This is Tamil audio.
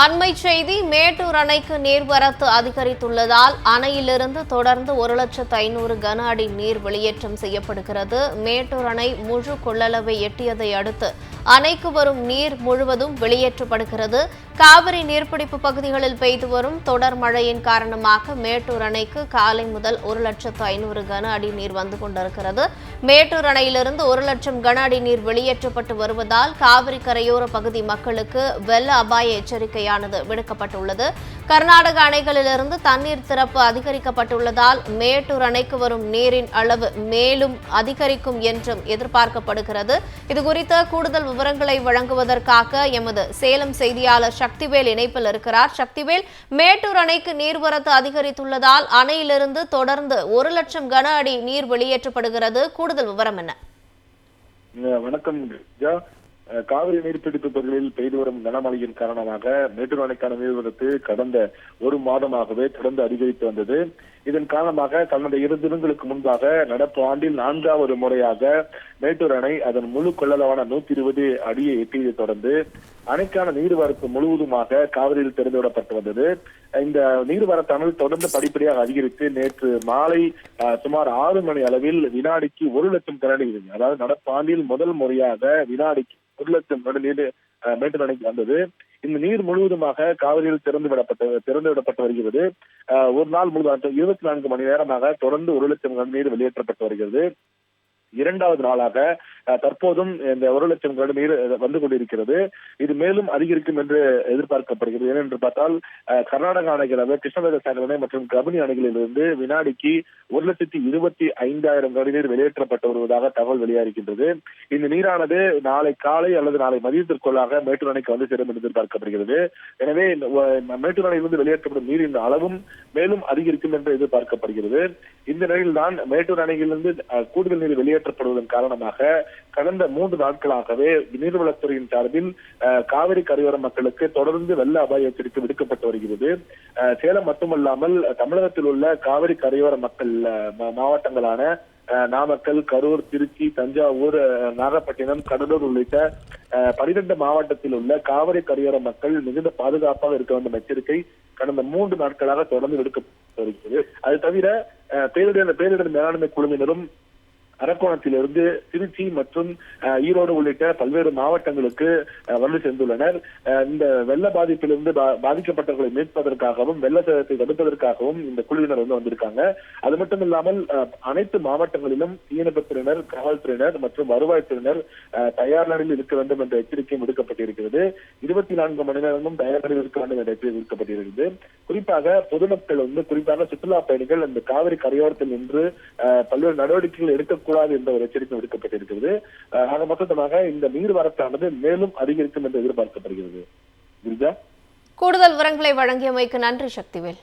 அண்மை செய்தி மேட்டூர் அணைக்கு நீர்வரத்து அதிகரித்துள்ளதால் அணையிலிருந்து தொடர்ந்து ஒரு லட்சத்து ஐநூறு கன அடி நீர் வெளியேற்றம் செய்யப்படுகிறது. மேட்டூர் அணை முழு கொள்ளளவை எட்டியதை அடுத்து அணைக்கு வரும் நீர் முழுவதும் வெளியேற்றப்படுகிறது. காவிரி நீர்பிடிப்பு பகுதிகளில் பெய்து வரும் தொடர் மழையின் காரணமாக மேட்டூர் அணைக்கு காலை முதல் ஒரு லட்சத்து ஐநூறு கன அடி நீர் வந்து கொண்டிருக்கிறது. மேட்டூர் அணையிலிருந்து ஒரு லட்சம் கன அடி நீர் வெளியேற்றப்பட்டு வருவதால் காவிரி கரையோர பகுதி மக்களுக்கு வெள்ள அபாய எச்சரிக்கையானது விடுக்கப்பட்டுள்ளது. கர்நாடக அணைகளிலிருந்து தண்ணீர் திறப்பு அதிகரிக்கப்பட்டுள்ளதால் மேட்டூர் அணைக்கு வரும் நீரின் அளவு மேலும் அதிகரிக்கும் என்றும் எதிர்பார்க்கப்படுகிறது. இதுகுறித்த கூடுதல் விவரங்களை வழங்குவதற்காக எமது சேலம் செய்தியாளர் சக்திவேல் இணைப்பில் இருக்கிறார். சக்திவேல் மேட்டூர் அணைக்கு நீர்வரத்து அதிகரித்துள்ளதால் அணையிலிருந்து தொடர்ந்து ஒரு லட்சம் கன அடி நீர் வெளியேற்றப்படுகிறது. கூடுதல் விவரம் என்ன? வணக்கம் காவிரி நீர்பிடிப்பு பகுதியில் பெய்து வரும் கனமழையின் காரணமாக மேட்டூர் அணைக்கான நீர்வரத்து கடந்த ஒரு மாதமாகவே தொடர்ந்து அதிகரித்து வந்தது. இதன் காரணமாக கடந்த இரு தினங்களுக்கு முன்பாக நடப்பு ஆண்டில் நான்காவது முறையாக மேட்டூர் அணை அதன் முழு கொள்ளளவான நூத்தி இருபது அடியை எட்டியதை தொடர்ந்து அணைக்கான நீர்வரத்து முழுவதுமாக காவிரியில் திறந்து விடப்பட்டு வந்தது. இந்த நீர்வரத்தானது தொடர்ந்து படிப்படியாக அதிகரித்து நேற்று மாலை சுமார் ஆறு மணி அளவில் வினாடிக்கு ஒரு லட்சம் கனடி இருந்தது. அதாவது நடப்பு ஆண்டில் முதல் முறையாக வினாடிக்கு ஒரு லட்சம் நீர் அஹ், மேட்டூர் அணைக்கு வந்தது. இந்த நீர் முழுவதுமாக காவிரியில் திறந்து விடப்பட்டு திறந்து விடப்பட்டு வருகிறது. அஹ், ஒரு நாள் முழுவதும் இருபத்தி நான்கு மணி நேரமாக தொடர்ந்து ஒரு லட்சம் நீர் வெளியேற்றப்பட்டு வருகிறது. இரண்டாவது நாளாக தற்போதும் இந்த ஒரு லட்சம் கன நீர் வந்து கொண்டிருக்கிறது. இது மேலும் அதிகரிக்கும் என்று எதிர்பார்க்கப்படுகிறது. ஏனென்று பார்த்தால் கர்நாடக அணைகளாக கிருஷ்ணவேத சாகர் அணை மற்றும் கபினி அணைகளிலிருந்து வினாடிக்கு ஒரு லட்சத்தி இருபத்தி ஐந்தாயிரம் கன நீர் வெளியேற்றப்பட்டு வருவதாக தகவல் வெளியாகின்றது இந்த நீரானது நாளை காலை அல்லது நாளை மதியத்திற்குள்ளாக மேட்டூர் அணைக்கு வந்து சேரும் என்று எதிர்பார்க்கப்படுகிறது. எனவே மேட்டூர் அணையிலிருந்து வெளியேற்றப்படும் நீரின் அளவும் மேலும் அதிகரிக்கும் என்று எதிர்பார்க்கப்படுகிறது. இந்த நிலையில் தான் மேட்டூர் அணையிலிருந்து கூடுதல் நீர் வெளியேற்றப்படுவதன் காரணமாக கடந்த மூன்று நாட்களாகவே நீர்வளத்துறையின் சார்பில் காவிரி கரையோர மக்களுக்கு தொடர்ந்து வெள்ள அபாய எச்சரிக்கை விடுக்கப்பட்டு வருகிறது. சேலம் மட்டுமல்லாமல் தமிழகத்தில் உள்ள காவிரி கரையோர மக்கள் மாவட்டங்களான நாமக்கல் கரூர் திருச்சி தஞ்சாவூர் நாகப்பட்டினம் கடலூர் உள்ளிட்ட பனிரெண்டு மாவட்டத்தில் உள்ள காவிரி கரையோர மக்கள் மிகுந்த பாதுகாப்பாக இருக்க வேண்டும் எச்சரிக்கை கடந்த மூன்று நாட்களாக தொடர்ந்து விடுக்கப்பட்டு வருகிறது. அது தவிர பேரிடர் பேரிடர் மேலாண்மை குழுவினரும் அரக்கோணத்திலிருந்து திருச்சி மற்றும் ஈரோடு உள்ளிட்ட பல்வேறு மாவட்டங்களுக்கு வந்து சென்றுள்ளனர். இந்த வெள்ள பாதிப்பிலிருந்து பா- பாதிக்கப்பட்டவர்களை மீட்பதற்காகவும் வெள்ள சேதத்தை தடுப்பதற்காகவும் இந்த குழுவினர் வந்து வந்திருக்காங்க. அது மட்டும் இல்லாமல் அனைத்து மாவட்டங்களிலும் தீயணைப்புத்துறையினர் காவல்துறையினர் மற்றும் வருவாய்த்துறையினர் அஹ், தயார் நிலையில் இருக்க வேண்டும் என்ற எச்சரிக்கையும் விடுக்கப்பட்டிருக்கிறது. இருபத்தி நான்கு மணி நேரமும் தயார் நிலையில் இருக்க வேண்டும் என்ற எச்சரிக்கை விடுக்கப்பட்டிருக்கிறது. குறிப்பாக பொதுமக்கள் வந்து குறிப்பாக சுற்றுலா பயணிகள் இந்த காவிரி கரையோரத்தில் நின்று பல்வேறு நடவடிக்கைகள் கூடாது என்ற ஒரு எச்சரிக்கை விடுக்கப்பட்டிருக்கிறது. ஆக மொத்தமாக இந்த நீர் வரத்தானது மேலும் அதிகரிக்கும் என்று எதிர்பார்க்கப்படுகிறது. கூடுதல் விவரங்களை வழங்கியமைக்கு நன்றி சக்திவேல்.